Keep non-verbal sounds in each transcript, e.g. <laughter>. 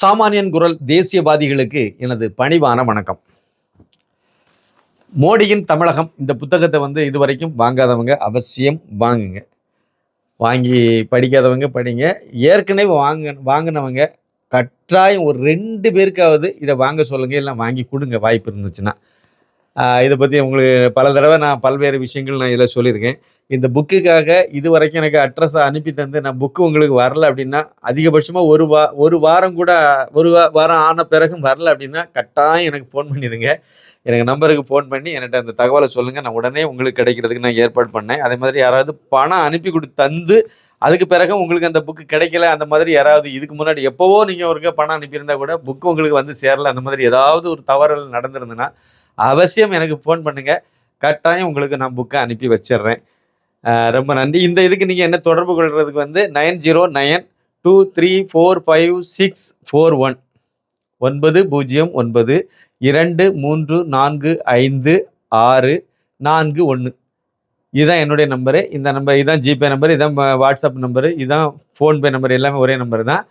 சாமானியன் குரல் தேசியவாதிகளுக்கு எனது பணிவான வணக்கம். மோடியின் தமிழகம் இந்த புத்தகத்தை வந்து இதுவரைக்கும் வாங்காதவங்க அவசியம் வாங்குங்க. வாங்கி படிக்காதவங்க படிங்க. ஏற்கனவே வாங்க வாங்கினவங்க கட்டாயம் ஒரு ரெண்டு பேருக்காவது இதை வாங்க சொல்லுங்கள் இல்லை வாங்கி கொடுங்க வாய்ப்பு இருந்துச்சுன்னா. இதை பற்றி உங்களுக்கு பல தடவை நான் பல்வேறு விஷயங்கள் நான் இதில் சொல்லியிருக்கேன். இந்த புக்குக்காக இது வரைக்கும் எனக்கு அட்ரஸை அனுப்பி தந்து நான் புக்கு உங்களுக்கு வரல அப்படின்னா அதிகபட்சமாக ஒரு வா ஒரு வாரம் கூட ஒரு வா- வாரம் ஆன பிறகும் வரல அப்படின்னா கட்டாயம் எனக்கு ஃபோன் பண்ணிடுங்க எனக்கு நம்பருக்கு ஃபோன் பண்ணி என்கிட்ட அந்த தகவலை சொல்லுங்கள் நான் உடனே உங்களுக்கு கிடைக்கிறதுக்கு நான் ஏற்பாடு பண்ணேன். அதே மாதிரி யாராவது பணம் அனுப்பி கொடு தந்து அதுக்கு பிறகு உங்களுக்கு அந்த புக்கு கிடைக்கல அந்த மாதிரி யாராவது இதுக்கு முன்னாடி எப்போவோ நீங்கள் ஒருக்க பணம் அனுப்பியிருந்தா கூட புக்கு உங்களுக்கு வந்து சேரல அந்த மாதிரி ஏதாவது ஒரு தவறுகள் நடந்திருந்ததுன்னா அவசியம் எனக்கு ஃபோன் பண்ணுங்கள் கட்டாயம் உங்களுக்கு நான் புக்கை அனுப்பி வச்சிடுறேன். ரொம்ப நன்றி. இந்த இதுக்கு நீங்கள் என்ன தொடர்பு கொள்கிறதுக்கு வந்து nine zero nine two three four five six four one ஒன்பது பூஜ்ஜியம் ஒன்பது இரண்டு மூன்று நான்கு ஐந்து ஆறு நான்கு ஒன்று இதுதான் என்னுடைய நம்பரு இந்த நம்பர் இதுதான் ஜிபே நம்பர் இதான் வாட்ஸ்அப் நம்பரு இதுதான் ஃபோன்பே நம்பர் எல்லாமே ஒரே நம்பர் தான்.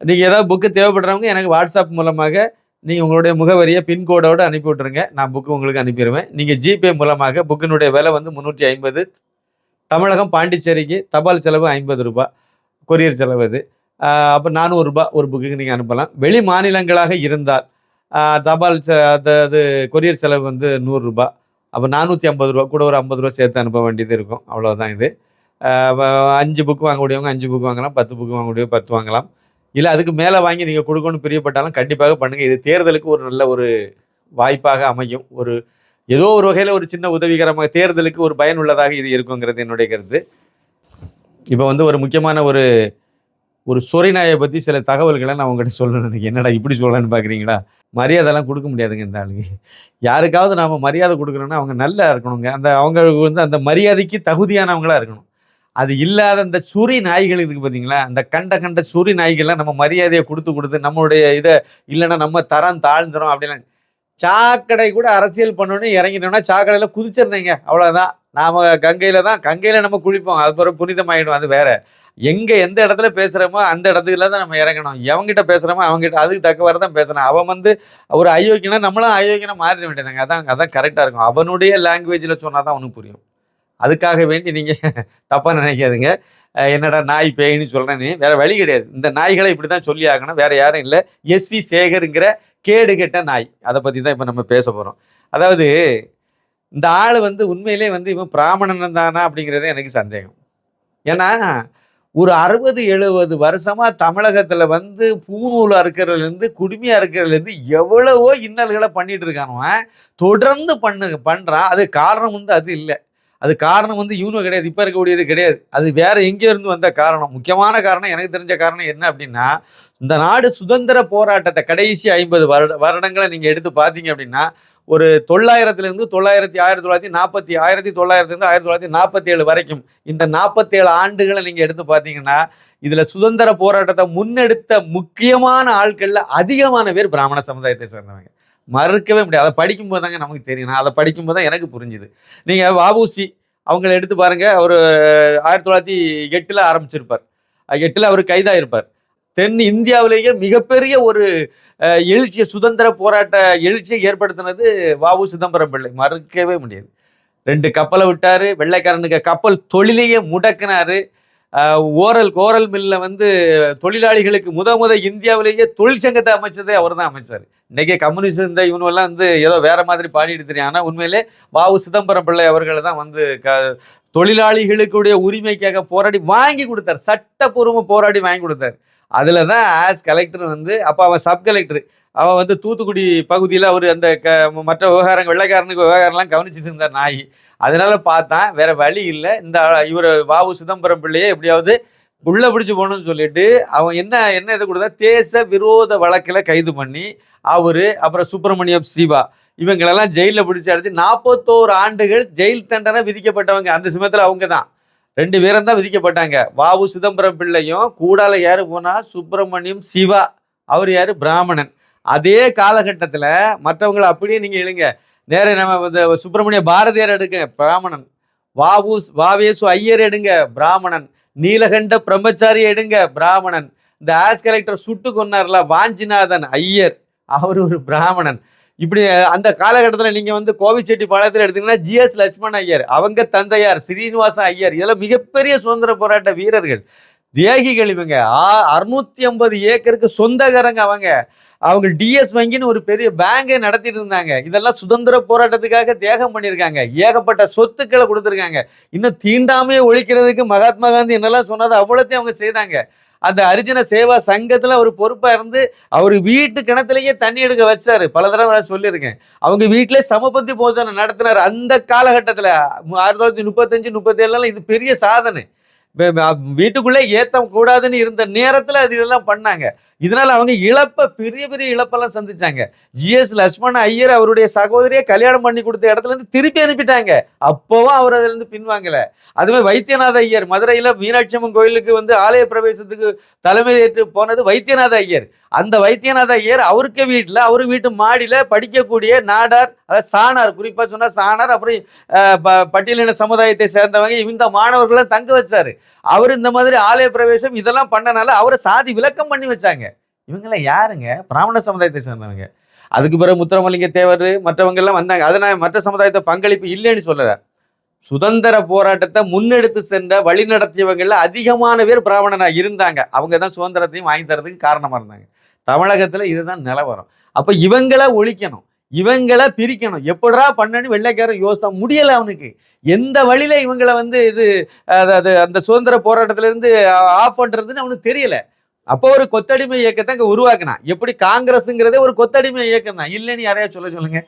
நீங்கள் ஏதாவது புக்கு தேவைப்படுறவங்க எனக்கு வாட்ஸ்அப் மூலமாக நீங்கள் உங்களுடைய முகவரியை பின்கோடோடு அனுப்பி விட்ருங்க நான் புக்கு உங்களுக்கு அனுப்பிடுவேன் நீங்கள் ஜிபே மூலமாக புக்கினுடைய விலை வந்து முந்நூற்றி ஐம்பது தமிழகம் பாண்டிச்சேரிக்கு தபால் செலவு ஐம்பது ரூபா கொரியர் செலவு இது. அப்போ நானூறுரூபா ஒரு புக்குக்கு நீங்கள் அனுப்பலாம். வெளி மாநிலங்களாக இருந்தால் தபால் செ அதாவது கொரியர் செலவு வந்து நூறுரூபா அப்போ நானூற்றி ஐம்பது ரூபா கூட ஒரு ஐம்பது ரூபா சேர்த்து அனுப்ப வேண்டியது இருக்கும். அவ்வளோதான் இது. அஞ்சு புக்கு வாங்கக்கூடியவங்க அஞ்சு புக்கு வாங்கலாம் பத்து புக்கு வாங்கக்கூடியவங்க பத்து வாங்கலாம். இல்லை அதுக்கு மேலே வாங்கி நீங்கள் கொடுக்கணும்னு பிரியப்பட்டாலும் கண்டிப்பாக பண்ணுங்கள் இது தேர்தலுக்கு ஒரு நல்ல ஒரு வாய்ப்பாக அமையும். ஒரு ஏதோ ஒரு வகையில் ஒரு சின்ன உதவிகரமாக தேர்தலுக்கு ஒரு பயனுள்ளதாக இது இருக்குங்கிறது என்னுடைய கருத்து. இப்போ வந்து ஒரு முக்கியமான ஒரு ஒரு சொரிநாயை பற்றி சில தகவல்களை நான் உங்கள்கிட்ட சொல்லணும் எனக்கு என்னடா இப்படி சொல்லலான்னு பார்க்குறீங்களா மரியாதைலாம் கொடுக்க முடியாதுங்க இந்த ஆளுங்க. யாருக்காவது நாம் மரியாதை கொடுக்குறோன்னா அவங்க நல்லா இருக்கணுங்க. அந்த அவங்களுக்கு வந்து அந்த மரியாதைக்கு தகுதியானவங்களாக இருக்கணும். அது இல்லாத அந்த சுரி நாய்கள் இருக்கு பார்த்தீங்களா அந்த கண்ட கண்ட சுரி நாய்கள்லாம் நம்ம மரியாதையை கொடுத்து கொடுத்து நம்மளுடைய இதை இல்லைன்னா நம்ம தரம் தாழ்ந்துரும் அப்படிலாம் சாக்கடை கூட அரசியல் பண்ணணும்னு இறங்கினோம்னா சாக்கடையில் குதிச்சிடுறீங்க அவ்வளோதான் நாம் கங்கையில் தான் கங்கையில் நம்ம குளிப்போம். அது பிறகு புனிதமாயிடும். அது வேற. எங்கே எந்த இடத்துல பேசுகிறோமோ அந்த இடத்துல தான் நம்ம இறங்கணும். எவங்கிட்ட பேசுகிறோமோ அவங்ககிட்ட அதுக்கு தக்கவாறு தான் பேசணும். அவன் வந்து ஒரு அயோக்கியனா நம்மளும் அயோக்கியனா மாறிட வேண்டியதாங்க அதான் அதான் கரெக்டாக இருக்கும். அவனுடைய லாங்குவேஜில் சொன்னால் தான் அவனுக்கு புரியும். அதுக்காக வேண்டி நீங்கள் <laughs> தப்பாக நினைக்காதுங்க. என்னடா நாய் பேயின்னு சொல்கிறேன்னு வேறு வழி கிடையாது. இந்த நாய்களை இப்படி தான் சொல்லி ஆகணும். வேறு யாரும் இல்லை. எஸ்வி சேகருங்கிற கேடு கெட்ட நாய். அதை பற்றி தான் இப்போ நம்ம பேச போகிறோம் அதாவது இந்த ஆள் வந்து உண்மையிலே வந்து இவன் பிராமணன் தானா அப்படிங்கிறதே எனக்கு சந்தேகம். ஏன்னா ஒரு அறுபது எழுபது வருஷமாக தமிழகத்தில் வந்து பூநூல் அறுக்கிறதுலேருந்து குடுமி அறுக்கிறதுலேருந்து எவ்வளவோ இன்னல்களை பண்ணிகிட்டு இருக்கானுவன் தொடர்ந்து பண்ணு பண்ணுறான் அது காரணம் வந்து அது இல்லை. அது காரணம் வந்து இவனும் கிடையாது. இப்போ இருக்கக்கூடியது கிடையாது. அது வேற எங்கே இருந்து வந்த காரணம். முக்கியமான காரணம் எனக்கு தெரிஞ்ச காரணம் என்ன அப்படின்னா இந்த நாடு சுதந்திர போராட்டத்தை கடைசி ஐம்பது வருட வருடங்களை நீங்கள் எடுத்து பார்த்தீங்க அப்படின்னா ஒரு தொள்ளாயிரத்துலேருந்து தொள்ளாயிரத்தி ஆயிரத்தி தொள்ளாயிரத்தி நாற்பத்தி ஆயிரத்தி தொள்ளாயிரத்துலேருந்து ஆயிரத்தி தொள்ளாயிரத்தி நாற்பத்தி ஏழு வரைக்கும் இந்த நாற்பத்தேழு ஆண்டுகளை நீங்கள் எடுத்து பார்த்தீங்கன்னா இதில் சுதந்திர போராட்டத்தை முன்னெடுத்த முக்கியமான ஆட்களில் அதிகமான பேர் பிராமண சமுதாயத்தை சேர்ந்தவங்க. மறுக்கவே முடியாது. அதை படிக்கும்போது தாங்க நமக்கு தெரியும். நான் அதை படிக்கும்போது தான் எனக்கு புரிஞ்சுது. நீங்கள் வாபூசி அவங்கள எடுத்து பாருங்கள் அவர் ஆயிரத்தி தொள்ளாயிரத்தி எட்டில் ஆரம்பிச்சிருப்பார். எட்டில் அவர் கைதாயிருப்பார். தென் இந்தியாவிலேயே மிகப்பெரிய ஒரு எழுச்சியை சுதந்திர போராட்ட எழுச்சியை ஏற்படுத்தினது வாவு சிதம்பரம் பிள்ளை. மறுக்கவே முடியாது. ரெண்டு கப்பலை விட்டார். வெள்ளைக்காரனுக்கு கப்பல் தொழிலையே முடக்கினாரு. ஓரல் கோரல் மில்ல வந்து தொழிலாளிகளுக்கு முத முத இந்தியாவிலேயே தொழிற்சங்கத்தை அமைச்சதே அவர் தான் அமைச்சார். இன்றைக்கி கம்யூனிஸ்ட் இந்த இவனுவெல்லாம் வந்து ஏதோ வேறு மாதிரி பாடிட்டு தெரியும். ஆனால் உண்மையிலே வாவு சிதம்பரம் பிள்ளை அவர்களை தான் வந்து க தொழிலாளிகளுக்குடைய உரிமைக்காக போராடி வாங்கி கொடுத்தார். சட்டப்பூர்வமாக போராடி வாங்கி கொடுத்தார். அதில் தான் ஆஸ் கலெக்டர் வந்து அப்போ அவன் சப் கலெக்டர் அவன் வந்து தூத்துக்குடி பகுதியில் அவர் அந்த க மற்ற விவகாரம் வெள்ளைக்காரனுக்கு விவகாரம்லாம் கவனிச்சிட்டு இருந்தார் நாய் அதனால பார்த்தான் வேற வழி இல்லை. இந்த இவர் வாவு சிதம்பரம் பிள்ளையே எப்படியாவது உள்ள பிடிச்சி போகணும்னு சொல்லிட்டு அவன் என்ன என்ன இது கொடுத்தா தேச விரோத வழக்கில் கைது பண்ணி அவர் அப்புறம் சுப்பிரமணியம் சிவா இவங்களெல்லாம் ஜெயிலில் பிடிச்சி அடைச்சு நாற்பத்தோரு ஆண்டுகள் ஜெயில் தண்டனை விதிக்கப்பட்டவங்க. அந்த சமயத்தில் அவங்க தான். ரெண்டு பேரும் தான் விதிக்கப்பட்டாங்க. வாவு சிதம்பரம் பிள்ளையும் கூடால யார் போனால் சுப்பிரமணியம் சிவா. அவர் யார்? பிராமணன். அதே காலகட்டத்தில் மற்றவங்களை அப்படியே நீங்கள் எழுங்க. நேர நம்ம இந்த சுப்பிரமணிய பாரதியார் எடுங்க பிராமணன். வாவு வாவேசு ஐயர் எடுங்க பிராமணன். நீலகண்ட பிரம்மச்சாரி எடுங்க பிராமணன். இந்த ஆஸ் கலெக்டர் சுட்டு கொன்னார்ல வாஞ்சிநாதன் ஐயர். அவர் ஒரு பிராமணன். இப்படி அந்த காலகட்டத்தில் நீங்கள் வந்து கோவிச்செட்டி பாளையத்தில் எடுத்தீங்கன்னா ஜிஎஸ் லட்சுமண் ஐயர் அவங்க தந்தையார் ஸ்ரீனிவாச ஐயர் இதெல்லாம் மிகப்பெரிய சுதந்திர போராட்ட வீரர்கள். தியாகிகள் இவங்க. அறுநூத்தி ஐம்பது ஏக்கருக்கு சொந்தக்காரங்க அவங்க. அவங்க டிஎஸ் வங்கின்னு ஒரு பெரிய பேங்கை நடத்திட்டு இருந்தாங்க. இதெல்லாம் சுதந்திர போராட்டத்துக்காக தியாகம் பண்ணியிருக்காங்க. ஏகப்பட்ட சொத்துக்களை கொடுத்துருக்காங்க. இன்னும் தீண்டாமையை ஒழிக்கிறதுக்கு மகாத்மா காந்தி என்னெல்லாம் சொன்னது அவ்வளோத்தையும் அவங்க செய்தாங்க. அந்த அரிஜன சேவா சங்கத்தில் அவர் பொறுப்பாக இருந்து அவர் வீட்டு கிணத்துலையே தண்ணி எடுக்க வச்சார். பல தடவை நான் சொல்லியிருக்கேன். அவங்க வீட்டிலே சமபந்தி போதனை நடத்தினார். அந்த காலகட்டத்தில் ஆயிரத்தி தொள்ளாயிரத்தி முப்பத்தஞ்சு முப்பத்தேழுலாம் இது பெரிய சாதனை. வீட்டுக்குள்ளே ஏத்த கூடாதுன்னு இருந்த நேரத்தில் அது இதெல்லாம் பண்ணாங்க. இதனால அவங்க இழப்பை பெரிய பெரிய இழப்பெல்லாம் சந்திச்சாங்க. ஜிஎஸ் லட்சுமண ஐயர் அவருடைய சகோதரியை கல்யாணம் பண்ணி கொடுத்த இடத்துல இருந்து திருப்பி அனுப்பிட்டாங்க. அப்போவும் அவர் அதுல இருந்து பின்வாங்கல. அதுவே வைத்தியநாத ஐயர் மதுரையில மீனாட்சி அம்மன் கோயிலுக்கு வந்து ஆலய பிரவேசத்துக்கு தலைமை ஏற்று போனது வைத்தியநாத ஐயர். அந்த வைத்தியநாத ஐயர் அவருக்கு வீட்டில் அவர் வீட்டு மாடியில் படிக்கக்கூடிய நாடார் அதாவது சாணார் குறிப்பாக சொன்னால் சாணார் அப்புறம் ப- பட்டியலின சமுதாயத்தை சேர்ந்தவங்க இந்த மாணவர்களை தங்க வச்சாரு. அவர் இந்த மாதிரி ஆலய பிரவேசம் இதெல்லாம் பண்ணனால அவரை சாதி விளக்கம் பண்ணி வச்சாங்க. இவங்கெல்லாம் யாருங்க? பிராமண சமுதாயத்தை சேர்ந்தவங்க. அதுக்கு பிறகு முத்துரமலிங்க தேவர் மற்றவங்க எல்லாம் வந்தாங்க. அதை நான் மற்ற சமுதாயத்தை பங்களிப்பு இல்லைன்னு சொல்லல. சுதந்திர போராட்டத்தை முன்னெடுத்து சென்ற வழி நடத்தியவங்கள்ல அதிகமான பேர் பிராமணனா இருந்தாங்க. அவங்க தான் சுதந்திரத்தையும் வாங்கி தரதுக்கு காரணமா இருந்தாங்க. தமிழகத்துல இதுதான் நிலவரம். அப்ப இவங்கள ஒழிக்கணும். இவங்களை பிரிக்கணும். எப்படா பண்ணனு வெள்ளைக்காரன் யோசித்தா முடியல அவனுக்கு. எந்த வழியில இவங்களை வந்து இது அதாவது அந்த சுதந்திர போராட்டத்திலேருந்து ஆஃப் பண்றதுன்னு அவனுக்கு தெரியல. அப்போ ஒரு கொத்தடிமை இயக்கத்தை அங்கே உருவாக்கினான். எப்படி காங்கிரஸுங்கிறதே ஒரு கொத்தடிமை இயக்கம் தான். இல்லைன்னு யாரையா சொல்ல சொல்லுங்க?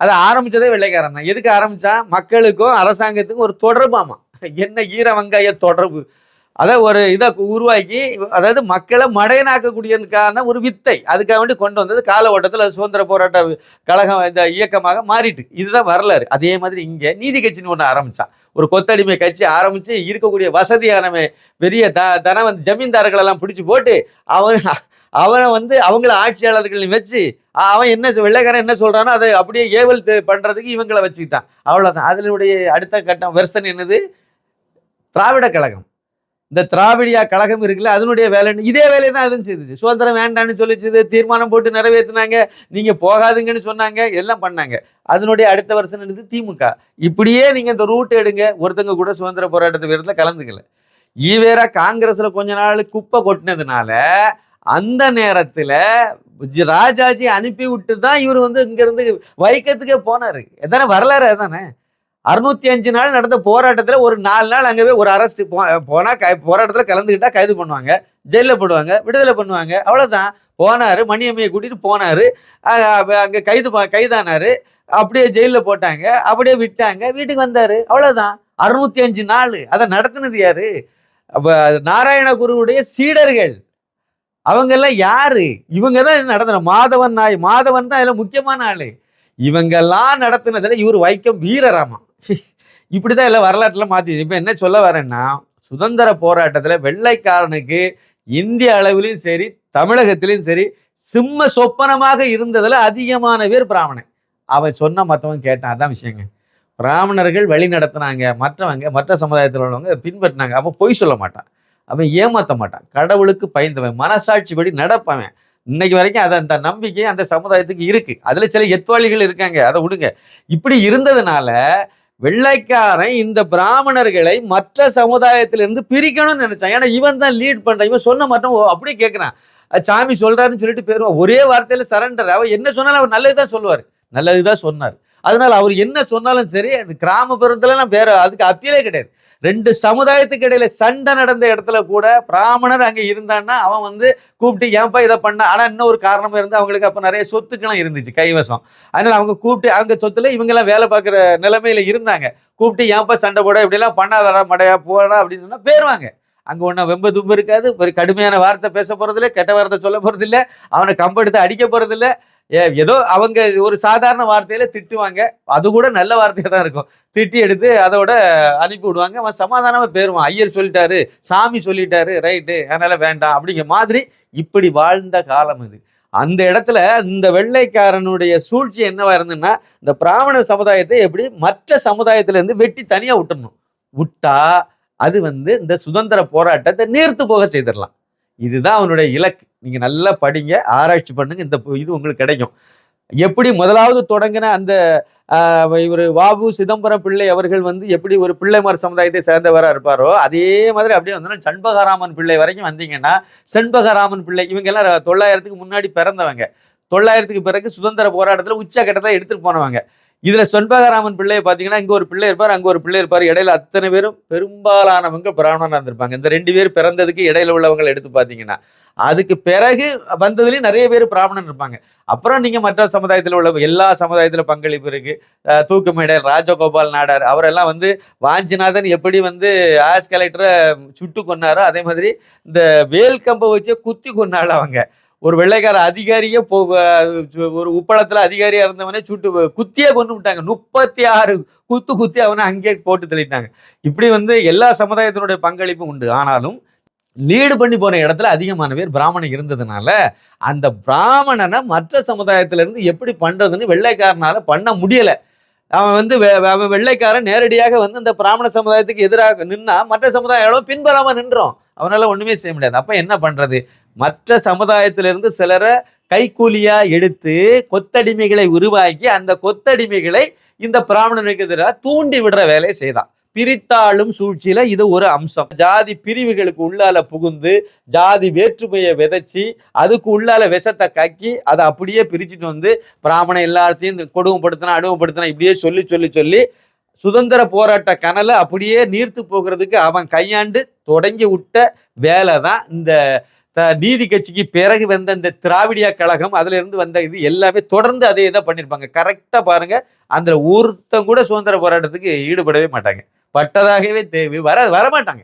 அதை ஆரம்பிச்சதே வெள்ளைக்காரன் தான். எதுக்கு ஆரம்பிச்சா? மக்களுக்கும் அரசாங்கத்துக்கும் ஒரு தொடர்பாமா? என்ன ஈர வெங்காய தொடர்பு? அதை ஒரு இதை உருவாக்கி அதாவது மக்களை மடையனாக்கக்கூடியதுக்கான ஒரு வித்தை. அதுக்காக வேண்டி கொண்டு வந்தது கால ஓட்டத்தில் சுதந்திர போராட்ட கழகம் இந்த இயக்கமாக மாறிட்டு. இதுதான் வரலாறு. அதே மாதிரி இங்கே நீதி கட்சின்னு ஒன்று ஆரம்பித்தான் ஒரு கொத்தடிமை கட்சி ஆரம்பித்து இருக்கக்கூடிய வசதியான பெரிய த தனவன் வந்து ஜமீன்தார்களெல்லாம் பிடிச்சி போட்டு அவன் அவனை வந்து அவங்கள ஆட்சியாளர்களையும் வச்சு அவன் என்ன வெள்ளைக்காரன் என்ன சொல்கிறானோ அதை அப்படியே ஏவல் பண்ணுறதுக்கு இவங்களை வச்சுக்கிட்டான். அவ்வளோதான் அதனுடைய அடுத்த கட்டம் வெர்சன் என்னது? திராவிட கழகம். இந்த திராவிடியா கழகம் இருக்குல்ல அதனுடைய வேலை இதே வேலையை தான் அதுவும் செய்துச்சு. சுதந்திரம் வேண்டான்னு சொல்லிச்சு தீர்மானம் போட்டு நிறைவேற்றினாங்க. நீங்க போகாதுங்கன்னு சொன்னாங்க எல்லாம் பண்ணாங்க. அதனுடைய அடுத்த வருஷம் என்னது? திமுக. இப்படியே நீங்க இந்த ரூட் எடுங்க. ஒருத்தங்க கூட சுதந்திர போராட்டத்து வீரத்துல கலந்துக்கல. ஈவேரா காங்கிரஸ்ல கொஞ்ச நாள் குப்பை கொட்டினதுனால அந்த நேரத்துல ராஜாஜி அனுப்பி விட்டு தான் இவர் வந்து இங்க இருந்து வைக்கத்துக்கே போனாரு. எதானே வரலாறு அதானே? அறுநூத்தி அஞ்சு நாள் நடந்த போராட்டத்தில் ஒரு நாலு நாள் அங்கவே ஒரு அரெஸ்ட் போனால் க போராட்டத்தில் கலந்துக்கிட்டா கைது பண்ணுவாங்க. ஜெயிலில் போடுவாங்க விடுதலை பண்ணுவாங்க. அவ்வளோதான் போனார் மணியம்மையை கூட்டிகிட்டு போனார். அங்கே கைது கைதானார். அப்படியே ஜெயிலில் போட்டாங்க. அப்படியே விட்டாங்க. வீட்டுக்கு வந்தார். அவ்வளோதான் அறுநூத்தி அஞ்சு நாள். அதை நடத்தினது யார்? நாராயண குருவுடைய சீடர்கள். அவங்கெல்லாம் யார்? யாரு இவங்க தான் நடத்தின மாதவன் நாய். மாதவன் தான் அதில் முக்கியமான ஆள். இவங்கெல்லாம் நடத்தினதில் இவர் வைக்கம் வீரராமா. <laughs> இப்படிதான் எல்லாம் வரலாற்றில் மாற்றி இப்போ என்ன சொல்ல வரேன்னா சுதந்திர போராட்டத்தில் வெள்ளைக்காரனுக்கு இந்திய அளவிலையும் சரி தமிழகத்திலையும் சரி சிம்ம சொப்பனமாக இருந்ததில் அதிகமான பேர் பிராமணன். அவன் சொன்ன மற்றவன் கேட்டான் அதான் விஷயங்க. பிராமணர்கள் வழி நடத்துனாங்க மற்றவங்க மற்ற சமுதாயத்தில் உள்ளவங்க பின்பற்றினாங்க. அவன் பொய் சொல்ல மாட்டான். அவன் ஏமாற்ற மாட்டான். கடவுளுக்கு பயந்தவன் மனசாட்சிப்படி நடப்பவன். இன்னைக்கு வரைக்கும் அதை அந்த நம்பிக்கை அந்த சமுதாயத்துக்கு இருக்குது அதில் சில எத்வாளிகள் இருக்காங்க. அதை விடுங்க. இப்படி இருந்ததுனால வெள்ளைக்காரன் இந்த பிராமணர்களை மற்ற சமுதாயத்திலிருந்து பிரிக்கணும்னு நினைச்சான். ஏன்னா இவன் தான் லீட் பண்றான். இவன் சொன்ன மட்டும் அப்படியே கேட்கிறான் சாமி சொல்றாருன்னு சொல்லிட்டு பேருவான் ஒரே வார்த்தையில சரண்டர் அவர் என்ன சொன்னாலும் அவர் நல்லது தான் சொல்லுவார். நல்லது தான் சொன்னார். அதனால அவர் என்ன சொன்னாலும் சரி அது கிராமப்புறத்துலலாம் வேற அதுக்கு அப்பீலே கிடையாது. ரெண்டு சமுதாயத்துக்கு இடையில சண்டை நடந்த இடத்துல கூட பிராமணர் அங்க இருந்தான்னா அவன் வந்து கூப்பிட்டு ஏன்பா இதை பண்ண? ஆனா இன்னும் ஒரு காரணம் இருந்து அவங்களுக்கு அப்ப நிறைய சொத்துக்கெல்லாம் இருந்துச்சு கைவசம். அதனால அவங்க கூப்பிட்டு அவங்க சொத்துல இவங்கெல்லாம் வேலை பார்க்குற நிலைமையில இருந்தாங்க. கூப்பிட்டு ஏன்பா சண்டை போட? இப்படிலாம் பண்ணாதடா மடையா போடா அப்படின்னு சொன்னா போயிருவாங்க அங்க ஒன்றும் வெம்ப தும்பு இருக்காது. ஒரு கடுமையான வார்த்தை பேச போகிறதில்ல கெட்ட வார்த்தை சொல்ல போகிறதில்ல அவனை கம்பெடுத்து அடிக்க போகிறதில்ல ஏதோ அவங்க ஒரு சாதாரண வார்த்தையில திட்டுவாங்க. அது கூட நல்ல வார்த்தையாக தான் இருக்கும். திட்டி எடுத்து அதோட அனுப்பி விடுவாங்க. அவன் சமாதானமாக பேருவான் ஐயர் சொல்லிட்டாரு சாமி சொல்லிட்டாரு ரைட்டு அதனால வேண்டாம். அப்படிங்கிற மாதிரி இப்படி வாழ்ந்த காலம் இது. அந்த இடத்துல இந்த வெள்ளைக்காரனுடைய சூழ்ச்சி என்னவா இருந்ததுன்னா இந்த பிராமண சமுதாயத்தை எப்படி மற்ற சமுதாயத்திலேருந்து வெட்டி தனியாக விட்டுடணும். விட்டா அது வந்து இந்த சுதந்திர போராட்டத்தை நேர்த்து போக செய்திடலாம். இதுதான் அவனுடைய இலக்கு. நீங்க நல்லா படிங்க ஆராய்ச்சி பண்ணுங்க இந்த இது உங்களுக்கு கிடைக்கும். எப்படி முதலாவது தொடங்கின அந்த இவர் வாபு சிதம்பரம் பிள்ளை அவர்கள் வந்து எப்படி ஒரு பிள்ளைமார் சமுதாயத்தை சேர்ந்தவராக இருப்பாரோ அதே மாதிரி அப்படியே வந்தோம்னா சண்பகராமன் பிள்ளை வரைக்கும் வந்தீங்கன்னா செண்பகராமன் பிள்ளை இவங்கெல்லாம் தொள்ளாயிரத்துக்கு முன்னாடி பிறந்தவங்க. தொள்ளாயிரத்துக்கு பிறகு சுதந்திர போராட்டத்தில் உச்சக்கட்டத்தை எடுத்துகிட்டு போனவங்க. இதுல சொன்பகராமன் பிள்ளையை பார்த்தீங்கன்னா இங்க ஒரு பிள்ளை இருப்பார் அங்க ஒரு பிள்ளை இருப்பார். இடையில அத்தனை பேரும் பெரும்பாலானவங்க பிராமணனா இருந்திருப்பாங்க. இந்த ரெண்டு பேர் பிறந்ததுக்கு இடையில உள்ளவங்களை எடுத்து பார்த்தீங்கன்னா அதுக்கு பிறகு வந்ததுலயும் நிறைய பேர் பிராமணன் இருப்பாங்க. அப்புறம் நீங்க மற்ற சமுதாயத்தில் உள்ள எல்லா சமுதாயத்துல பங்களிப்பு இருக்கு. தூக்குமேடர் ராஜகோபால் நாடார் அவரெல்லாம் வந்து வாஞ்சிநாதன் எப்படி வந்து ஆஸ் கலெக்டரை சுட்டு கொன்னாரோ அதே மாதிரி இந்த வேல் கம்பை வச்சு குத்தி கொன்னாலும் அவங்க. ஒரு வெள்ளைக்கார அதிகாரியே ஒரு உப்பளத்துல அதிகாரியா இருந்தவனே சுட்டு குத்தியே கொண்டு விட்டாங்க. முப்பத்தி ஆறு குத்து குத்தி அவனை அங்கேயே போட்டு தள்ளிட்டாங்க. இப்படி வந்து எல்லா சமுதாயத்தினுடைய பங்களிப்பும் உண்டு. ஆனாலும் லீடு பண்ணி போன இடத்துல அதிகமான பேர் பிராமணன் இருந்ததுனால அந்த பிராமணனை மற்ற சமுதாயத்துல இருந்து எப்படி பண்றதுன்னு வெள்ளைக்காரனால பண்ண முடியல. அவன் வந்து வெ- அவன் வெள்ளைக்காரன் நேரடியாக வந்து இந்த பிராமண சமுதாயத்துக்கு எதிராக நின்னா மற்ற சமுதாயம் பின்பறாமல் பின்பறாம நின்றோம். அவனால ஒண்ணுமே செய்ய முடியாது. அப்ப என்ன பண்றது? மற்ற சமுதாயத்திலிருந்து சிலரை கைக்கூலியாக எடுத்து கொத்தடிமைகளை உருவாக்கி அந்த கொத்தடிமைகளை இந்த பிராமணனுக்கு எதிராக தூண்டி விடுற வேலையை செய்தான். பிரித்தாளும் சூழ்ச்சியில இது ஒரு அம்சம். ஜாதி பிரிவுகளுக்கு உள்ளால புகுந்து ஜாதி வேற்றுமையை விதைச்சி அதுக்கு உள்ளால விஷத்தை கக்கி அதை அப்படியே பிரிச்சுட்டு வந்து பிராமணன் எல்லாத்தையும் கொடுமைப்படுத்தினா அடிமைப்படுத்தினா இப்படியே சொல்லி சொல்லி சொல்லி சுதந்திர போராட்ட கனலை அப்படியே நீர்த்து போகிறதுக்கு அவன் கையாண்டு தொடங்கி விட்ட வேலை தான் இந்த நீதி கட்சிக்கு பிறகு வந்த இந்த திராவிடியா கழகம் அதுல இருந்து வந்த இது எல்லாமே தொடர்ந்து அதே இதை பண்ணியிருப்பாங்க கரெக்டா பாருங்க அந்த ஒருத்தன் கூட சுதந்திர போராட்டத்துக்கு ஈடுபடவே மாட்டாங்க. பட்டதாகவே தேவை வர வரமாட்டாங்க.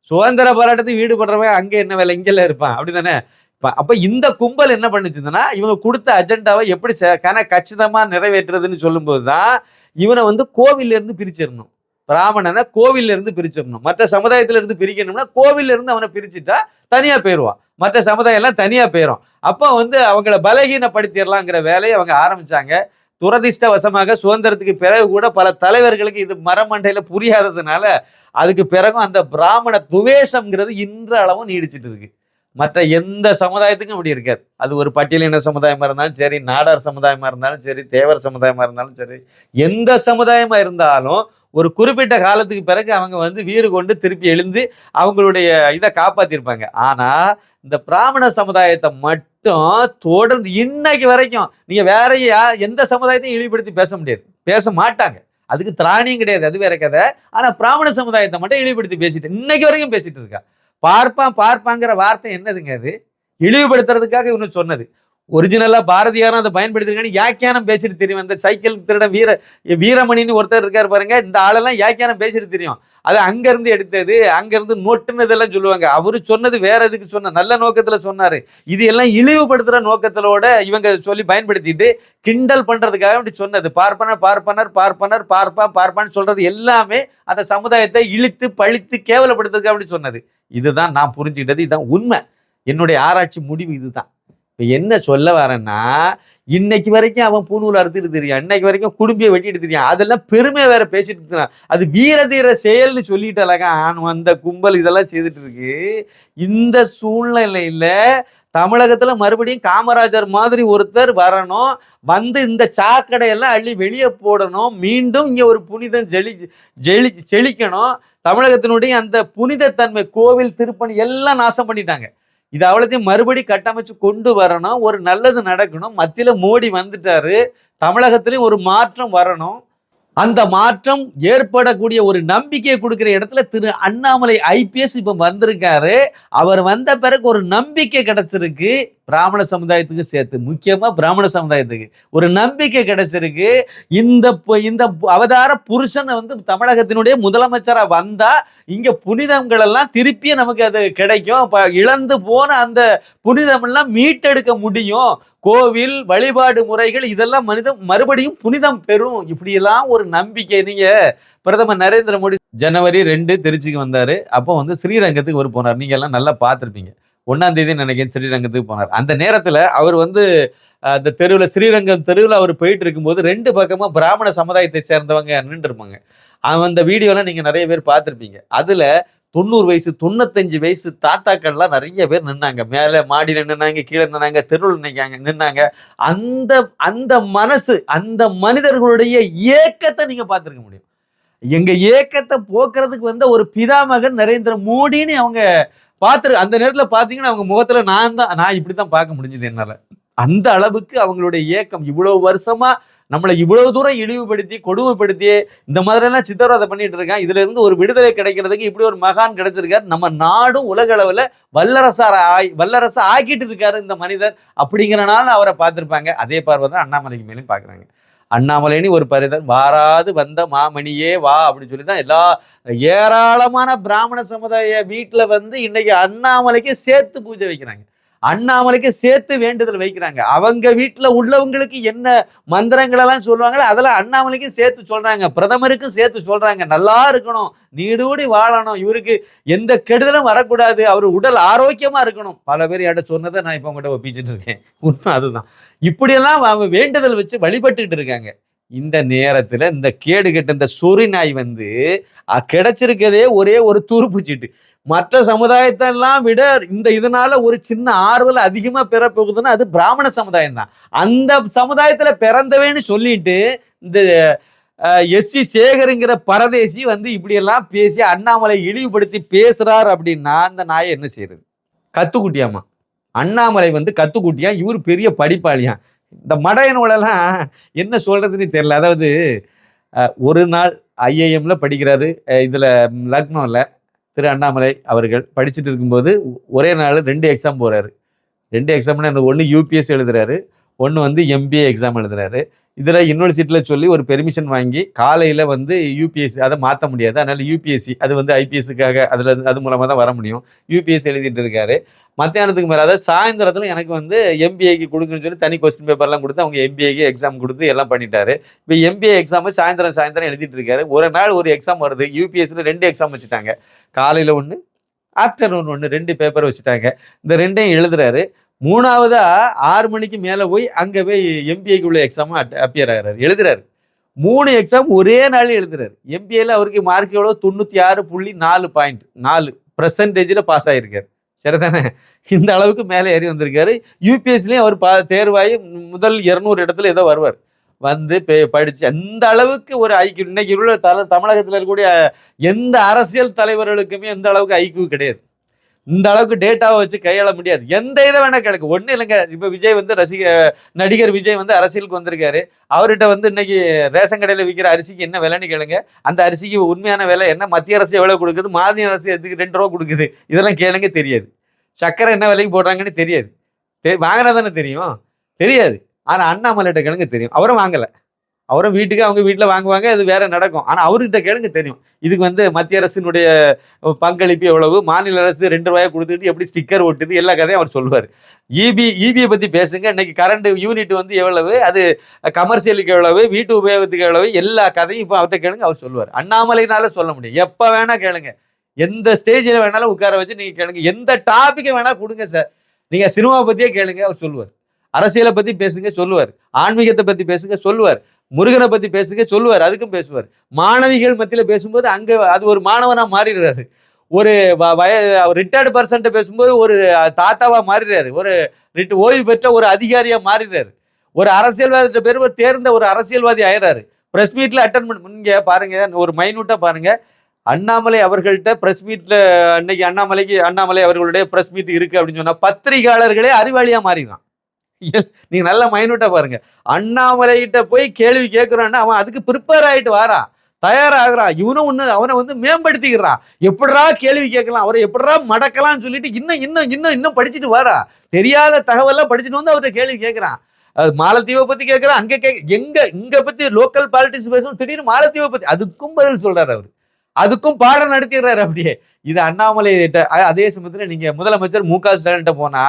சுதந்திர போராட்டத்துக்கு ஈடுபடுறவன் அங்க என்ன வேலை இங்கெல்லாம் இருப்பான். அப்படிதானே? இப்ப அப்ப இந்த கும்பல் என்ன பண்ணுச்சுன்னா இவங்க கொடுத்த அஜெண்டாவை எப்படி ச- கன கச்சிதமா நிறைவேற்றுறதுன்னு சொல்லும்போது தான் இவனை வந்து கோவில்ல இருந்து பிரிச்சிடணும். பிராமணனை கோவில்ல இருந்து பிரிச்சிடணும். மற்ற சமுதாயத்துல இருந்து பிரிக்கணும்னா கோவில்ல இருந்து அவனை பிரிச்சுட்டா தனியா போயிடுவான். மற்ற சமுதாயம் எல்லாம் தனியா போயிடும் அப்போ வந்து அவங்கள பலகீனப்படுத்திடலாங்கிற வேலையை அவங்க ஆரம்பிச்சாங்க. துரதிர்ஷ்டவசமாக சுதந்திரத்துக்கு பிறகு கூட பல தலைவர்களுக்கு இது மரமண்டையில புரியாததுனால அதுக்கு பிறகும் அந்த பிராமண துவேஷம்ங்கிறது இன்றளவும் நீடிச்சிட்டு இருக்கு. மற்ற எந்த சமுதாயத்துக்கும் அப்படி இருக்காது. அது ஒரு பட்டியலின சமுதாயமா இருந்தாலும் சரி நாடார் சமுதாயமா இருந்தாலும் சரி தேவர் சமுதாயமா இருந்தாலும் சரி எந்த சமுதாயமா இருந்தாலும் ஒரு குறிப்பிட்ட காலத்துக்கு பிறகு அவங்க வந்து வீறு கொண்டு திருப்பி எழுந்து அவங்களுடைய இதை காப்பாத்திருப்பாங்க. ஆனா இந்த பிராமண சமுதாயத்தை மட்டும் தொடர்ந்து இன்னைக்கு வரைக்கும் நீங்க வேற யா- எந்த சமுதாயத்தையும் இழிவுபடுத்தி பேச முடியாது. பேச மாட்டாங்க. அதுக்கு திராணியும் கிடையாது. அது வேற கதை. ஆனா பிராமண சமுதாயத்தை மட்டும் இழிவுபடுத்தி பேசிட்டு இன்னைக்கு வரைக்கும் பேசிட்டு இருக்கா. பார்ப்பான் பார்ப்பாங்கிற வார்த்தை என்னதுங்க அது? இழிவுபடுத்துறதுக்காக இவனு சொன்னது. ஒரிஜினலா பாரதியாரும் அதை பயன்படுத்திருக்கான்னு யாக்கியானம் பேசிட்டு தெரியும். இந்த சைக்கிள் திருடன் வீர வீரமணின்னு ஒருத்தர் இருக்காரு பாருங்க. இந்த ஆளெல்லாம் யாக்கியானம் பேசிட்டு தெரியும். அது அங்க இருந்து எடுத்தது அங்க இருந்து நொட்டுனதெல்லாம் சொல்லுவாங்க. அவரு சொன்னது வேற எதுக்கு சொன்ன நல்ல நோக்கத்துல சொன்னாரு. இது எல்லாம் இழிவுபடுத்துற நோக்கத்திலோட இவங்க சொல்லி பயன்படுத்திட்டு கிண்டல் பண்றதுக்காக அப்படி சொன்னது. பார்ப்பனர் பார்ப்பனர் பார்ப்பனர் பார்ப்பா பார்ப்பான்னு சொல்றது எல்லாமே அந்த சமுதாயத்தை இழுத்து பழித்து கேவலப்படுத்துறதுக்காக அப்படி சொன்னது. இதுதான் நான் புரிஞ்சுக்கிட்டது. இதுதான் உண்மை. என்னுடைய ஆராய்ச்சி முடிவு இதுதான். இப்போ என்ன சொல்ல வரேன்னா இன்னைக்கு வரைக்கும் அவன் பூநூல் அறுத்துட்டு தெரியும். இன்னைக்கு வரைக்கும் குடும்பியை வெட்டிட்டு தெரியும். அதெல்லாம் பெருமை வேற பேசிட்டு இருக்கிறான் அது வீர தீர செயல்னு சொல்லிட்டு அழகா ஆண் வந்த கும்பல் இதெல்லாம் செய்துட்டு இருக்கு. இந்த சூழ்நிலையில தமிழகத்துல மறுபடியும் காமராஜர் மாதிரி ஒருத்தர் வரணும். வந்து இந்த சாக்கடையெல்லாம் அள்ளி வெளியே போடணும். மீண்டும் இங்க ஒரு புனிதம் ஜெலி ஜெலி செழிக்கணும். தமிழகத்தினுடைய அந்த புனிதத்தன்மை கோவில் திருப்பணி எல்லாம் நாசம் பண்ணிட்டாங்க. இது அவ்வளோத்தையும் மறுபடி கட்டமைச்சு கொண்டு வரணும். ஒரு நல்லது நடக்கணும். மத்தியில் மோடி வந்துட்டாரு. தமிழகத்திலையும் ஒரு மாற்றம் வரணும். அந்த மாற்றம் ஏற்படக்கூடிய ஒரு நம்பிக்கையை கொடுக்குற இடத்துல திரு அண்ணாமலை ஐபிஎஸ் இப்போ வந்திருக்காரு. அவர் வந்த பிறகு ஒரு நம்பிக்கை கிடைச்சிருக்கு. பிராமண சமுதாயத்துக்கு சேர்த்து முக்கியமாக பிராமண சமுதாயத்துக்கு. ஒரு நம்பிக்கை கிடைச்சிருக்கு. இந்த இந்த அவதார புருஷனை வந்து தமிழகத்தினுடைய முதலமைச்சராக வந்தால் இங்கே புனிதங்கள் எல்லாம் திருப்பி நமக்கு அது கிடைக்கும். இப்போ இழந்து போன அந்த புனிதம் எல்லாம் மீட்டெடுக்க முடியும். கோவில் வழிபாடு முறைகள் இதெல்லாம் மனிதம் மறுபடியும் புனிதம் பெறும். இப்படியெல்லாம் ஒரு நம்பிக்கை. நீங்கள் பிரதமர் நரேந்திர மோடி ஜனவரி ரெண்டு திருச்சிக்கு வந்தார். அப்போ வந்து ஸ்ரீரங்கத்துக்கு ஒரு போனார். நீங்கள் எல்லாம் நல்லா பார்த்துருப்பீங்க. ஒன்னாம் தேதி நினைக்கிறேன் ஸ்ரீரங்கத்துக்கு போனார். அந்த நேரத்துல அவர் வந்து அந்த தெருவில் ஸ்ரீரங்கம் தெருவில் அவர் போயிட்டு இருக்கும்போது ரெண்டு பக்கமாக பிராமண சமுதாயத்தை சேர்ந்தவங்க நின்றுருப்பாங்க அந்த வீடியோலாம் நீங்கள் நிறைய பேர் பார்த்துருப்பீங்க. அதில் தொண்ணூறு வயசு தொண்ணூத்தஞ்சு வயசு தாத்தாக்கள்லாம் நிறைய பேர் நின்னாங்க. மேலே மாடியில் நின்னாங்க கீழே நின்னாங்க தெருவில் நின்னாங்க நின்னாங்க. அந்த அந்த மனசு அந்த மனிதர்களுடைய ஏக்கத்தை நீங்கள் பார்த்துருக்க முடியும். எங்கள் ஏக்கத்தை போக்குறதுக்கு வந்த ஒரு பிதாமகன் நரேந்திர மோடின்னு அவங்க பார்த்துரு அந்த நேரத்தில் பார்த்தீங்கன்னா அவங்க முகத்தில் நான் தான் நான் இப்படி தான் பார்க்க முடிஞ்சது என்னால். அந்த அளவுக்கு அவங்களுடைய ஏக்கம் இவ்வளவு வருஷமா நம்மளை இவ்வளவு தூரம் இழிவுபடுத்தி கொடுமைப்படுத்தி இந்த மாதிரிலாம் சித்திரவதை பண்ணிட்டு இருக்கான். இதுல இருந்து ஒரு விடுதலை கிடைக்கிறதுக்கு இப்படி ஒரு மகான் கிடைச்சிருக்காரு. நம்ம நாடும் உலக அளவில் வல்லரசார ஆய் வல்லரசா ஆக்கிட்டு இருக்காரு இந்த மனிதர். அப்படிங்கிறனால அவரை பார்த்திருப்பாங்க. அதே பார்வை தான் அண்ணாமலைக்கு மேலும் பார்க்குறாங்க. அண்ணாமலைன்னு ஒரு பரிதன் வாராது வந்த மாமணியே வா அப்படின்னு சொல்லி தான் எல்லா ஏராளமான பிராமண சமுதாய வீட்டில் வந்து இன்னைக்கு அண்ணாமலைக்கு சேர்த்து பூஜை வைக்கிறாங்க. அண்ணாமலைக்கு சேர்த்து வேண்டுதல் வைக்கிறாங்க. அவங்க வீட்டில் உள்ளவங்களுக்கு என்ன மந்திரங்கள் எல்லாம் சொல்லுவாங்களோ அதெல்லாம் அண்ணாமலைக்கும் சேர்த்து சொல்றாங்க. பிரதமருக்கும் சேர்த்து சொல்றாங்க. நல்லா இருக்கணும். நீடூடி வாழணும். இவருக்கு எந்த கெடுதலும் வரக்கூடாது. அவர் உடல் ஆரோக்கியமா இருக்கணும். பல பேர் என்கிட்ட சொன்னதை நான் இப்போ உங்கள்கிட்ட ஒப்பிச்சுட்டு இருக்கேன். உண்மை அதுதான். இப்படியெல்லாம் அவங்க வேண்டுதல் வச்சு வழிபட்டுட்டு இருக்காங்க. இந்த நேரத்தில் இந்த கேடு கெட்ட இந்த சொறி நாய் வந்து கிடைச்சிருக்கதே ஒரே ஒரு துருப்பு சீட்டு மற்ற சமுதாயத்தெல்லாம் விட இந்த இதனால ஒரு சின்ன ஆறுதல் அதிகமாக பெறப்போகுதுன்னா அது பிராமண சமுதாயம் தான் அந்த சமுதாயத்தில் பிறந்தவேன்னு சொல்லிட்டு இந்த எஸ் வி சேகருங்கிற பரதேசி வந்து இப்படியெல்லாம் பேசி அண்ணாமலை இழிவுபடுத்தி பேசுகிறார் அப்படின்னா அந்த நாயை என்ன செய்யறது கத்துக்குட்டியாமா அண்ணாமலை வந்து கத்துக்குட்டியா? இவர் பெரிய படிப்பாளியா? இந்த மடையனோடலாம் என்ன சொல்றதுன்னு தெரியல. அதாவது ஒரு நாள் ஐஏஎம்ல படிக்கிறாரு. இதில் இதுல திரு அண்ணாமலை அவர்கள் படிச்சுட்டு இருக்கும்போது ஒரே நாள் ரெண்டு எக்ஸாம் போகிறாரு ரெண்டு எக்ஸாம்னா அந்த ஒன்று யூபிஎஸ் எழுதுறாரு ஒன்று வந்து எம்பிஏ எக்ஸாம் எழுதுறாரு. இதில் யூனிவர்சிட்டியில் சொல்லி ஒரு பெர்மிஷன் வாங்கி காலையில் வந்து யூபிஎஸ்சி அதை மாற்ற முடியாது. அதனால் யூபிஎஸ்சி அது வந்து ஐபிஎஸ்ஸுக்காக அதில் அது மூலமாக தான் வர முடியும். யூபிஎஸ்சி எழுதிட்டு இருக்காரு. மத்தியானத்துக்கு மேலே அதாவது சாயந்தரத்தில் எனக்கு வந்து எம்பிஏக்கு கொடுக்குன்னு சொல்லி தனி கொஸ்டின் பேப்பர்லாம் கொடுத்து அவங்க எம்பிஏக்கு எக்ஸாம் கொடுத்து எல்லாம் பண்ணிட்டாரு. இப்போ எம்பிஏ எக்ஸாம் சாயந்தரம் சாயந்தரம் எழுதிட்டு இருக்காரு. ஒரு நாள் ஒரு எக்ஸாம் வருது. யூபிஎஸ்சியில் ரெண்டு எக்ஸாம் வச்சுட்டாங்க. காலையில் ஒன்று ஆஃப்டர்நூன் ஒன்று ரெண்டு பேப்பர் வச்சுட்டாங்க. இந்த ரெண்டையும் எழுதுறாரு. மூணாவதா ஆறு மணிக்கு மேலே போய் அங்கே போய் எம்பிஏக்கு உள்ள எக்ஸாமும் அப்பியர் ஆகிறார். எழுதுறாரு. மூணு எக்ஸாம் ஒரே நாள் எழுதுறாரு. எம்பிஏல அவருக்கு மார்க் எவ்வளோ? தொண்ணூற்றி ஆறு புள்ளி நாலு பாயிண்ட் நாலு பர்சன்டேஜில் பாஸ் ஆகியிருக்காரு சரிதானே? இந்த அளவுக்கு மேலே ஏறி வந்திருக்காரு. யூபிஎஸ்லேயும் அவர் பா தேர்வாகி முதல் இரநூறு இடத்துல ஏதோ வருவார். வந்து பே- படிச்சு அந்த அளவுக்கு ஒரு ஐக்கியம் இன்னைக்கு உள்ள தல தமிழகத்தில் இருக்கக்கூடிய எந்த அரசியல் தலைவர்களுக்குமே எந்த அளவுக்கு ஐக்கியம் கிடையாது. இந்த அளவுக்கு டேட்டாவை வச்சு கையாள முடியாது. எந்த இதை வேணா கிடக்கு ஒன்றும் இல்லைங்க. இப்போ விஜய் வந்து ரசிக நடிகர் விஜய் வந்து அரசியலுக்கு வந்திருக்காரு. அவர்கிட்ட வந்து இன்னைக்கு ரேஷன் கடையில் விற்கிற அரிசிக்கு என்ன விலைன்னு கேளுங்க. அந்த அரிசிக்கு உண்மையான விலை என்ன? மத்திய அரசு எவ்வளோ கொடுக்குது? மாநில அரசு எதுக்கு ரெண்டு ரூபா கொடுக்குது? இதெல்லாம் கேளுங்க தெரியாது. சக்கரை என்ன விலைக்கு போடுறாங்கன்னு தெரியாது. தெ வாங்கினா தானே தெரியும்? தெரியாது. ஆனால் அண்ணாமலைகிட்ட கிழங்கு தெரியும். அவரும் வாங்கலை. அவரும் வீட்டுக்கு அவங்க வீட்டில் வாங்குவாங்க அது வேற நடக்கும். ஆனால் அவர்கிட்ட கேளுங்க தெரியும். இதுக்கு வந்து மத்திய அரசினுடைய பங்களிப்பு எவ்வளவு? மாநில அரசு ரெண்டு ரூபாயை கொடுத்துட்டு எப்படி ஸ்டிக்கர் ஒட்டுது? எல்லா கதையும் அவர் சொல்லுவார். இபி இபியை பற்றி பேசுங்க. இன்னைக்கு கரண்ட் யூனிட் வந்து எவ்வளவு? அது கமர்ஷியலுக்கு எவ்வளவு? வீட்டு உபயோகத்துக்கு எவ்வளவு? எல்லா கதையும் இப்போ அவர்கிட்ட கேளுங்க அவர் சொல்லுவார். அண்ணாமலைனால சொல்ல முடியும். எப்போ வேணால் கேளுங்க. எந்த ஸ்டேஜில் வேணாலும் உட்கார வச்சு நீங்கள் கேளுங்க. எந்த டாப்பிக்கை வேணால் கொடுங்க சார் நீங்கள் சினிமாவை பற்றியே கேளுங்க அவர் சொல்லுவார். அரசியலை பற்றி பேசுங்க சொல்லுவார். ஆன்மீகத்தை பற்றி பேசுங்க சொல்லுவார். முருகனை பற்றி பேசுங்க சொல்லுவார் அதுக்கும் பேசுவார். மாணவிகள் மத்தியில் பேசும்போது அங்கே அது ஒரு மாணவனாக மாறிடுறாரு. ஒரு வ- வய ரிட்டையர்டு பர்சன்ட்ட பேசும்போது ஒரு தாத்தாவா மாறிடுறாரு. ஒரு ரிட் ஓய்வு பெற்ற ஒரு அதிகாரியா மாறிடுறாரு. ஒரு அரசியல்வாதிட்ட பேர் ஒரு தேர்ந்த ஒரு அரசியல்வாதி ஆயிடுறாரு. பிரஸ் மீட்ல அட்டன் பண்ண இங்க பாருங்க ஒரு மைனூட்டா பாருங்க. அண்ணாமலை அவர்கள்ட்ட பிரஸ் மீட்ல அன்னைக்கு அண்ணாமலைக்கு அண்ணாமலை அவர்களுடைய பிரஸ் மீட் இருக்கு அப்படின்னு சொன்னா பத்திரிகையாளர்களே அறிவாளியா மாறிடுறான். நீங்க நல்ல மைனூட்டா பாருங்க. அண்ணாமலை கிட்ட போய் கேள்வி கேட்கிறான்னா அவன் அதுக்கு ப்ரிப்பேர் ஆயிட்டு வாரான் தயாராகிறான் இவனும் ஒன்று அவனை வந்து மேம்படுத்திக்கிறான் எப்படா கேள்வி கேட்கலாம்? அவரை எப்படா மடக்கலாம்னு சொல்லிட்டு இன்னும் இன்னும் இன்னும் இன்னும் படிச்சுட்டு வாரா. தெரியாத தகவலாம் படிச்சுட்டு வந்து அவர்கிட்ட கேள்வி கேட்குறான் மாலத்தீவை பத்தி கேட்குறான் அங்க கே எங்க இங்க பத்தி லோக்கல் பாலிடிக்ஸ் பேசணும் திடீர்னு மாலத்தீவை பத்தி அதுக்கும் பதில் சொல்றாரு அவர். அதுக்கும் பாடம் நடத்திடுறாரு அப்படியே. இது அண்ணாமலை கிட்ட அதே சமயத்துல நீங்க முதலமைச்சர் மு க ஸ்டாலின்ட்ட போனா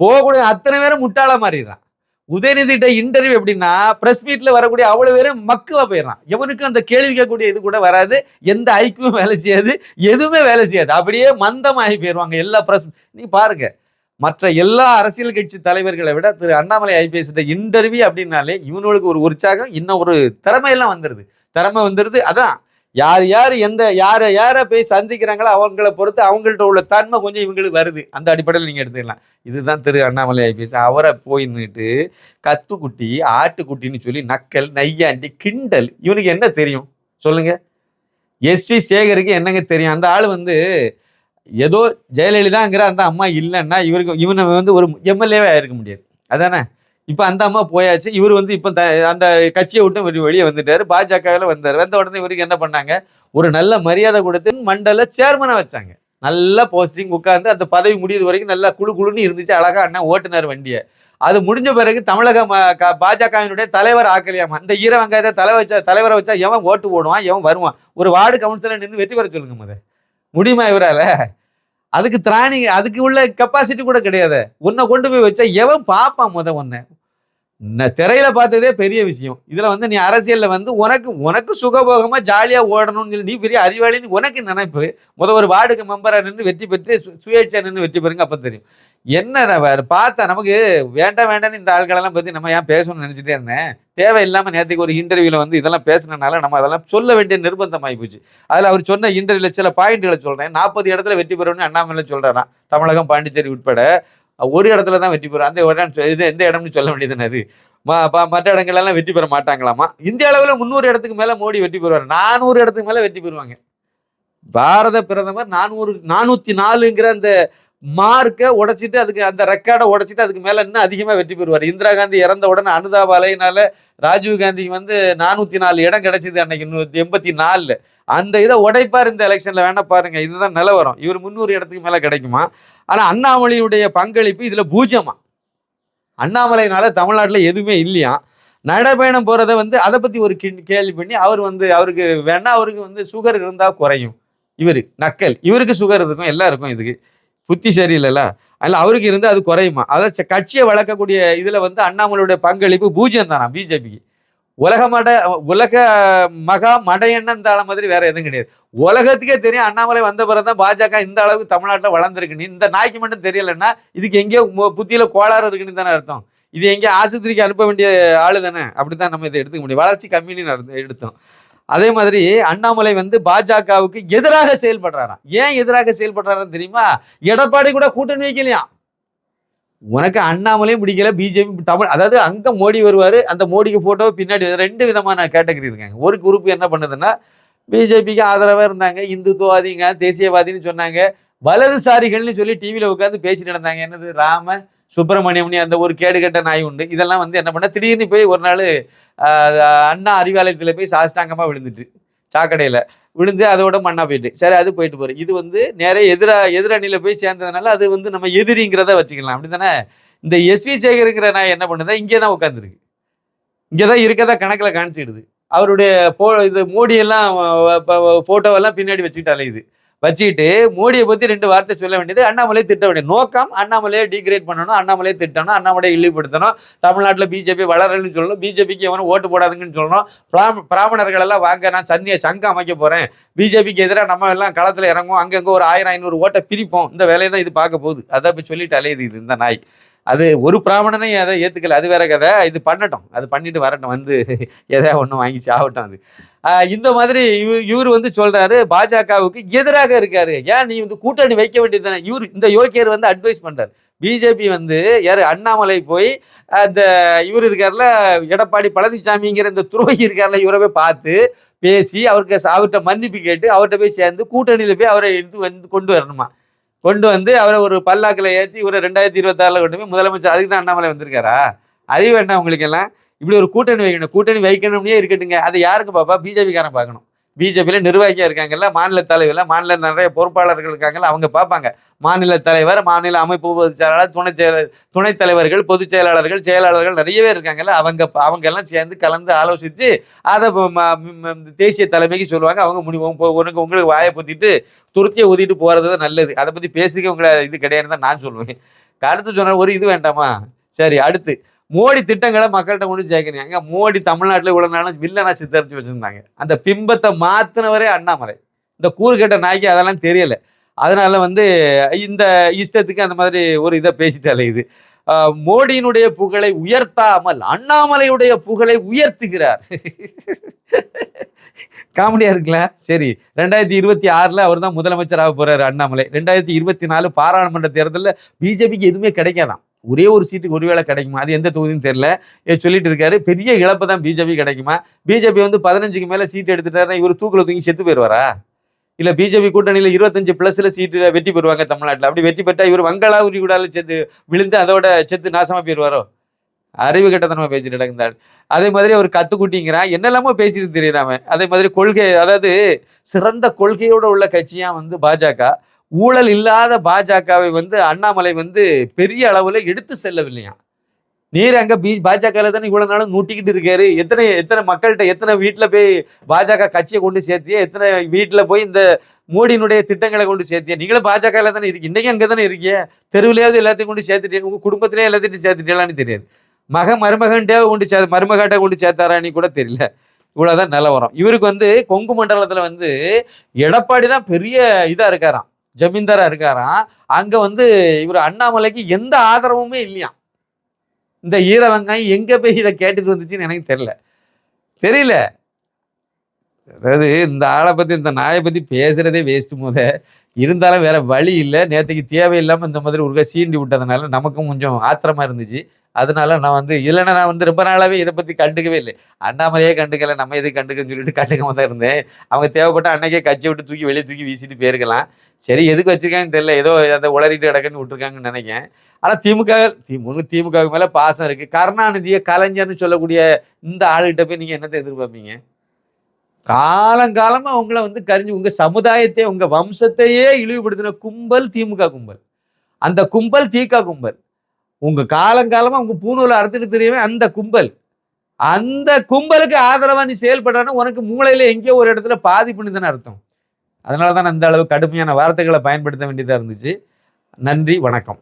போகக்கூடிய அத்தனை பேரும் முட்டாள மாறிடுறான். உதயநிதிட்ட இன்டர்வியூ எப்படின்னா பிரஸ் மீட்ல வரக்கூடிய அவ்வளவு பேரும் மக்குவா போயிடறான். எவனுக்கும் அந்த கேள்வி கேட்கக்கூடிய இது கூட வராது. எந்த ஐக்கியமும் வேலை செய்யாது. எதுவுமே வேலை செய்யாது. அப்படியே மந்தமாகி போயிடுவாங்க எல்லா பிரஸ் நீ பாருங்க. மற்ற எல்லா அரசியல் கட்சி தலைவர்களை விட திரு அண்ணாமலை ஐபிஎஸ் இன்டர்வியூ அப்படின்னாலே இவனுக்கு ஒரு உற்சாகம் இன்னும் ஒரு திறமையெல்லாம் வந்துடுது திறமை வந்துடுது அதான் யார் யார் எந்த யாரை யாரை போய் சந்திக்கிறாங்களோ அவங்கள பொறுத்து அவங்கள்ட்ட உள்ள தன்மை கொஞ்சம் இவங்களுக்கு வருது. அந்த அடிப்படையில் நீங்கள் எடுத்துக்கலாம். இதுதான் திரு அண்ணாமலை ஐபிஎஸ். அவரை போய் நின்னுட்டு கத்துக்குட்டி ஆட்டுக்குட்டின்னு சொல்லி நக்கல் நையாண்டி கிண்டல் இவனுக்கு என்ன தெரியும்? சொல்லுங்க. எஸ்வி சேகருக்கு என்னங்க தெரியும்? அந்த ஆள் வந்து ஏதோ ஜெயலலிதாங்கிற அந்த அம்மா இல்லைன்னா இவருக்கு இவனை வந்து ஒரு எம்எல்ஏவே இருக்க முடியாது. அதானே? இப்போ அந்த அம்மா போயாச்சு. இவர் வந்து இப்போ த அந்த கட்சியை விட்டு வெளி- வெளியே வந்துட்டார். பாஜகவில் வந்தார். வந்த உடனே இவருக்கு என்ன பண்ணாங்க? ஒரு நல்ல மரியாதை கொடுத்து மண்டல சேர்மனை வச்சாங்க. நல்லா போஸ்டிங் உட்காந்து அந்த பதவி முடியுது வரைக்கும் நல்லா குழு குழுன்னு இருந்துச்சு. அழகா அண்ணன் ஓட்டுனார் வண்டியை. அது முடிஞ்ச பிறகு தமிழக ம- க- பாஜகவினுடைய தலைவர் ஆக்கலையாமா? அந்த ஈர வெங்காயத்தை தலை வச்சா தலைவரை வச்சா எவன் ஓட்டு போடுவான்? எவன் வருவான்? ஒரு வார்டு கவுன்சிலர் நின்று வெற்றி பெற சொல்லுங்க முத முடியுமா இவரால? அதுக்கு திராணி அதுக்கு உள்ள கெப்பாசிட்டி கூட கிடையாது. உன்னை கொண்டு போய் வச்சா எவன் பார்ப்பான் முத உன்னை? திரையில பார்த்ததே பெரிய விஷயம். இதுல வந்து நீ அரசியல்ல வந்து உனக்கு உனக்கு சுகபோகமா ஜாலியா ஓடணும்னு சொல்லி நீ பெரிய அறிவாளின்னு உனக்கு நினைப்பு. முத ஒரு வார்டுக்கு மெம்பரா நின்று வெற்றி பெற்று சு- நின்று வெற்றி பெறுங்க அப்ப தெரியும். என்ன நான் பார்த்தா நமக்கு வேண்டாம் வேண்டாம்னு இந்த ஆட்களெல்லாம் பத்தி நம்ம ஏன் பேசணும்னு நினைச்சிட்டே இருந்தேன் தேவையில்லாம நேற்றுக்கு ஒரு இன்டர்வியூல வந்து இதெல்லாம் பேசினனால நம்ம அதெல்லாம் சொல்ல வேண்டிய நிர்பந்தம் ஆகிப்போச்சு அதுல அவர் சொன்ன இன்டர்வியூல சில பாயிண்ட்களை சொல்றேன். நாற்பது இடத்துல வெற்றி பெறணும்னு அண்ணாமலை சொல்றாராம். தமிழகம் பாண்டிச்சேரி உட்பட. ஒரு இடத்துல தான் வெற்றி பெறும். அந்த இடம் இது எந்த இடம்னு சொல்ல வேண்டியது அது ம- மற்ற இடங்கள்லாம் வெற்றி பெற மாட்டாங்களாமா? இந்திய அளவில் முந்நூறு இடத்துக்கு மேல மோடி வெற்றி பெறுவார். நானூறு இடத்துக்கு மேல வெற்றி பெறுவாங்க. பாரத பிரதமர் நானூறு நானூத்தி நாலுங்கிற அந்த மார்க்கை உடைச்சிட்டு அதுக்கு அந்த ரெக்கார்டை உடைச்சிட்டு அதுக்கு மேலே இன்னும் அதிகமாக வெற்றி பெறுவார். இந்திரா காந்தி இறந்த உடனே அனுதாப அலையினால ராஜீவ் காந்திக்கு வந்து நானூற்றி நாலு இடம் கிடைச்சிது அன்னைக்கு நூத்தி எண்பத்தி நாலில் அந்த இதை உடைப்பார் இந்த எலெக்ஷனில். வேணா பாருங்கள் இதுதான் நிலவரம். இவர் முந்நூறு இடத்துக்கு மேலே கிடைக்குமா? ஆனால் அண்ணாமலையுடைய பங்களிப்பு இதில் பூஜ்யமா அண்ணாமலைனால தமிழ்நாட்டில் எதுவுமே இல்லையா? நடைபயணம் போகிறத வந்து அதை பற்றி ஒரு கேள்வி பண்ணி அவர் வந்து அவருக்கு வேணா அவருக்கு வந்து சுகர் இருந்தால் குறையும். இவர் நக்கல். இவருக்கு சுகர் இருக்கும் எல்லாருக்கும் இதுக்கு. புத்தி சரியில்லைல்ல அதில் அவருக்கு இருந்து அது குறையுமா? அதாவது கட்சியை வளர்க்கக்கூடிய இதில் வந்து அண்ணாமலையுடைய பங்களிப்பு பூஜ்யம் தானா பிஜேபிக்கு? உலக மட உலக மகா மடையண்ணன் தாள மாதிரி வேற எதுவும் கிடையாது. உலகத்துக்கே தெரியும் அண்ணாமலை வந்த பிறகு தான் பாஜக இந்த அளவுக்கு தமிழ்நாட்டில் வளர்ந்துருக்குன்னு. இந்த நாய்க்கு மட்டும் தெரியலன்னா இதுக்கு எங்கேயோ புத்தியில் கோளாறு இருக்குன்னு தானே அர்த்தம். இது எங்கேயோ ஆஸ்பத்திரிக்கு அனுப்ப வேண்டிய ஆளு தானே அப்படித்தான் நம்ம இதை எடுத்துக்க முடியும். வளர்ச்சி கம்மின்னு நடந்து எடுத்தோம். அதே மாதிரி அண்ணாமலை வந்து பாஜகவுக்கு எதிராக செயல்படுறாராம். ஏன் எதிராக செயல்படுறாருன்னு தெரியுமா? எடப்பாடி கூட கூட்டணி வைக்கலையாம் உனக்கு அண்ணாமலையும் பிடிக்கல பிஜேபி தமிழ் அதாவது அங்க மோடி வருவாரு அந்த மோடிக்கு போட்டோ பின்னாடி ரெண்டு விதமான கேட்டகரி இருக்காங்க. ஒரு குரூப் என்ன பண்ணுதுன்னா பிஜேபிக்கு ஆதரவா இருந்தாங்க இந்துத்துவாதிங்க தேசியவாதின்னு சொன்னாங்க வலதுசாரிகள்னு சொல்லி டிவியில உட்காந்து பேசிட்டு நடந்தாங்க என்னது ராம சுப்பிரமணியம்னி அந்த ஒரு கேடுகட்ட நாய் உண்டு. இதெல்லாம் வந்து என்ன பண்ண திடீர்னு போய் ஒரு நாள் அண்ணா அறிவாலயத்தில் போய் சாஷ்டாங்கமாக விழுந்துட்டு சாக்கடையில். விழுந்து அதோட மண்ணா போயிட்டு. சரி அது போயிட்டு போகிற இது வந்து நிறைய எதிரா எதிரணியில் போய் சேர்ந்ததுனால அது வந்து நம்ம எதிரிங்கிறத வச்சுக்கலாம். அப்படி தானே இந்த எஸ்வி சேகருங்கிற நான் என்ன பண்ணுதா இங்கே தான் உட்காந்துருக்கு இங்கே தான் இருக்கதா கணக்கில் காணிச்சிடுது அவருடைய போ இது மோடியெல்லாம் இப்போ ஃபோட்டோவெல்லாம் பின்னாடி வச்சுக்கிட்டு அலையுது வச்சுக்கிட்டு மோடியை பற்றி ரெண்டு வார்த்தை சொல்ல வேண்டியது. அண்ணாமலையை திட்ட வேண்டியது. நோக்கம் அண்ணாமலையை டிகிரேட் பண்ணணும் அண்ணாமலையை திட்டணும் அண்ணாமலையை இழிவுபடுத்தணும் தமிழ்நாட்டில் பிஜேபி வளரலன்னு சொல்லணும் பிஜேபிக்கு எவனும் ஓட்டு போடாதுங்கன்னு சொல்லணும். பிராம பிராமணர்கள் எல்லாம் வாங்க நான் சந்தியை சங்கம் அமைக்க போகிறேன் பிஜேபிக்கு எதிராக நம்ம எல்லாம் களத்தில் இறங்கும் அங்கங்கே ஒரு ஆயிரம் ஐநூறு ஓட்டை பிரிப்போம். இந்த வேலையை தான் இது பார்க்க போகுது. அதான் போய் சொல்லிட்டு அலையுது இது இந்த நாய். அது ஒரு பிராமணனையும் அதை ஏற்றுக்கல அது வேற கதை. இது பண்ணட்டும். அது பண்ணிட்டு வரட்டும். வந்து எதையா ஒன்று வாங்கி ஆகட்டும் அது. இந்த மாதிரி இவர் இவர் வந்து சொல்றாரு பாஜகவுக்கு எதிராக இருக்காரு. ஏன் நீ வந்து கூட்டணி வைக்க வேண்டியது தானே? இவர் இந்த யோக்கியர் வந்து அட்வைஸ் பண்றாரு. பிஜேபி வந்து யாரு அண்ணாமலை போய் அந்த இவர் இருக்கார்ல எடப்பாடி பழனிசாமிங்கிற இந்த துரோகி இருக்கார்ல இவரை போய் பார்த்து பேசி அவருக்கு அவர்கிட்ட மன்னிப்பு கேட்டு அவர்கிட்ட போய் சேர்ந்து கூட்டணியில போய் அவரை எடுத்து வந்து கொண்டு வரணுமா? கொண்டு வந்து அவரை ஒரு பல்லாக்கில் ஏற்றி இவரை ரெண்டாயிரத்தி இருபத்தாறில் கொண்டு போய் முதலமைச்சர் அதுக்கு தான் அண்ணாமலை வந்திருக்காரா? அறிவு வேண்டாம் உங்களுக்கு எல்லாம் இப்படி ஒரு கூட்டணி வைக்கணும் கூட்டணி வைக்கணும்னே இருக்கட்டுங்க அது யாருக்கு பாப்பா? பிஜேபிக்காரன் பார்க்கணும் பிஜேபியில் நிர்வாகியாக இருக்காங்கல்ல மாநில தலைவர்ல மாநில நிறைய பொறுப்பாளர்கள் இருக்காங்கல்ல அவங்க பார்ப்பாங்க மாநில தலைவர் மாநில அமைப்பு பொதுச் செயலாளர் துணை செயலர் துணைத் தலைவர்கள் பொதுச் செயலாளர்கள் செயலாளர்கள் நிறையவே இருக்காங்கல்ல. அவங்க அவங்க எல்லாம் சேர்ந்து கலந்து ஆலோசித்து அதை தேசிய தலைமைக்கு சொல்லுவாங்க. அவங்க முடி உனக்கு உங்களுக்கு வாயை பொத்திட்டு துருத்தியை ஊதிட்டு போகிறது தான் நல்லது. அதை பற்றி பேசிக்க உங்களை இது கிடையாதுன்னு தான் நான் சொல்லுவேன். கருத்து சொன்ன ஒரு இது வேண்டாமா? சரி அடுத்து. மோடி திட்டங்களை மக்கள்கிட்ட கொண்டு சேர்க்கணும். அங்கே மோடி தமிழ்நாட்டில் இவ்வளோ நாளும் வில்லனா சித்தரிச்சு வச்சுருந்தாங்க. அந்த பிம்பத்தை மாற்றினவரே அண்ணாமலை. இந்த கூறுகட்ட நாய்க்கு அதெல்லாம் தெரியலை. அதனால வந்து இந்த இஷ்டத்துக்கு அந்த மாதிரி ஒரு இதை பேசிட்டு அலையுது மோடியினுடைய புகழை உயர்த்தாமல் அண்ணாமலையுடைய புகழை உயர்த்துகிறார். காமெடியா இருக்குல்ல? சரி ரெண்டாயிரத்தி இருபத்தி ஆறில் அவர் தான் முதலமைச்சராக போறாரு அண்ணாமலை. ரெண்டாயிரத்தி இருபத்தி நாலு பாராளுமன்ற தேர்தலில் பிஜேபிக்கு எதுவுமே கிடைக்காதாம். ஒரே ஒரு சீட்டுக்கு ஒருவேளை கிடைக்குமா? அது எந்த தொகுதின்னு தெரியல. சொல்லிட்டு இருக்காரு. பெரிய இழப்பு தான் பிஜேபி கிடைக்குமா? பிஜேபி வந்து பதினஞ்சுக்கு மேல சீட் எடுத்துட்டாருன்னா இவர் தூக்குல தூக்கி செத்து போயிடுவாரா இல்ல பிஜேபி கூட்டணியில இருபத்தஞ்சு பிளஸ்ல சீட்டு வெற்றி பெறுவாங்க தமிழ்நாட்டில். அப்படி வெற்றி பெற்றா இவர் வங்களா உரிகுடால செத்து விழுந்து அதோட செத்து நாசமா போயிடுவாரோ அறிவு கட்டத்தனமா பேசிட்டு நடந்தாள் அதே மாதிரி அவர் கத்துக்குட்டிங்கிறான். என்னெல்லாமோ பேசிட்டு தெரியுறாம அதே மாதிரி கொள்கை அதாவது சிறந்த கொள்கையோட உள்ள கட்சியா வந்து பாஜக. ஊழல் இல்லாத பாஜகவை வந்து அண்ணாமலை வந்து பெரிய அளவில் எடுத்து செல்லவில்லையா நீர் அங்கே பி பாஜகவில் தானே இவ்வளோ நாளும் நூட்டிக்கிட்டு இருக்காரு. எத்தனை எத்தனை மக்கள்கிட்ட எத்தனை வீட்டில் போய் பாஜக கட்சியை கொண்டு சேர்த்தியே எத்தனை வீட்டில் போய் இந்த மோடியினுடைய திட்டங்களை கொண்டு சேர்த்திய. நீங்களும் பாஜகவில் தானே இருக்கீங்க. இன்றைக்கி அங்கே தானே இருக்கீங்க. தெருவிலையாவது எல்லாத்தையும் கொண்டு சேர்த்துட்டீங்க. உங்கள் குடும்பத்திலே எல்லாத்தையும் சேர்த்துட்டீங்களான்னு தெரியாது. மக மருமகன்டே கொண்டு சே மருமகாட்டை கொண்டு சேர்த்தாரான்னு கூட தெரியல. இவ்வளோதான் நிலவரம். இவருக்கு வந்து கொங்கு மண்டலத்தில் வந்து எடப்பாடி தான் பெரிய இதாக இருக்காராம். ஜமீன்தாரா இருக்காராம். அங்க வந்து இவர் அண்ணாமலைக்கு எந்த ஆதரவுமே இல்லையாம். இந்த ஈர வெங்காயம் எங்க போய் இதை கேட்டுட்டு வந்துச்சுன்னு எனக்கு தெரியல. தெரியல. அதாவது இந்த ஆளை பற்றி இந்த நாயை பற்றி பேசுகிறதே வேஸ்ட் முத. இருந்தாலும் வேற வழி இல்லை. நேற்றுக்கு தேவையில்லாமல் இந்த மாதிரி ஒருக்கா சீண்டி விட்டதுனால நமக்கும் கொஞ்சம் ஆத்திரமா இருந்துச்சு. அதனால நான் வந்து இல்லைன்னா நான் வந்து ரொம்ப நாளாகவே இதை பற்றி கண்டுக்கவே இல்லை. அண்ணாமலையே கண்டுக்கலை நம்ம எதுக்கு கண்டுக்கன்னு சொல்லிட்டு கண்டுக்காம தான் இருந்தேன். அவங்க தேவைப்பட்ட அன்னைக்கே கட்சி விட்டு தூக்கி வெளியே தூக்கி வீசிட்டு போயிருக்கலாம். சரி எதுக்கு வச்சிருக்காங்கன்னு தெரியல. ஏதோ அந்த உளறிட்டு கிடக்குன்னு விட்டுருக்காங்கன்னு நினைக்கிறேன். ஆனால் திமுக திமுக திமுகவுக்கு மேலே பாசம் இருக்குது கருணாநிதியை கலைஞர்னு சொல்லக்கூடிய இந்த ஆளுகிட்ட போய் நீங்கள் என்னத்தை எதிர்பார்ப்பீங்க? காலங்காலமாக உங்களை வந்து கரிஞ்சு உங்கள் சமுதாயத்தை உங்கள் வம்சத்தையே இழிவுபடுத்தின கும்பல் திமுக கும்பல். அந்த கும்பல் தீக்கா கும்பல். உங்கள் காலங்காலமாக உங்கள் பூணூலை அறுத்துட்டு தெரியவே அந்த கும்பல். அந்த கும்பலுக்கு ஆதரவாக நீ செயல்படுறன்னா உனக்கு மூளையில் எங்கேயோ ஒரு இடத்துல பாதிப்புன்னு தானே அர்த்தம். அதனால தான் அந்த அளவு கடுமையான வார்த்தைகளை பயன்படுத்த வேண்டியதாக இருந்துச்சு. நன்றி வணக்கம்.